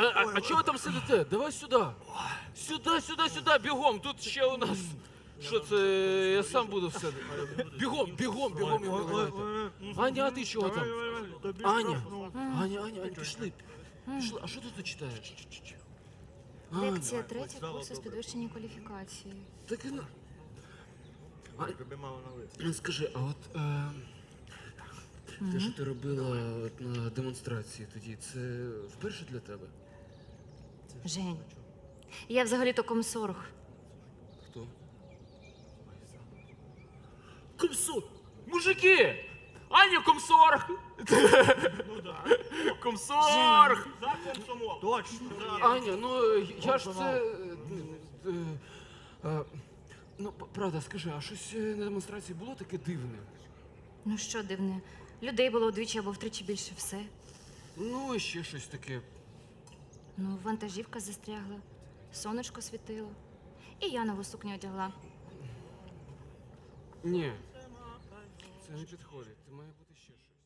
А, а, а чого ви там сидите? Давай сюди. Сюди, сюди, сюди, бігом. Тут ще у нас. Що це? Я сам буду все. Бігом, бігом, бігом його вибирайте. Аня, а ти чого там? Аня, Аня, Аня, Аня, пішли. Пішли. А що ти тут читаєш? Аня, Лекція третя курсу з підвищення кваліфікації. так і на- А, скажи, а от е, те, що ти робила от на демонстрації тоді, це вперше для тебе? Жень, я взагалі-то комсорг. Хто? Комсор! Мужики! Аня комсорг! Комсорг! Точно. Аня, ну я ж це. е, е, Ну, правда, скажи, а щось е, на демонстрації було таке дивне? Ну що дивне, людей було вдвічі або втричі більше все. Ну, і ще щось таке. Ну, вантажівка застрягла, сонечко світило. І я нову сукню одягла. Ні. Це не підходить. Це має бути ще щось.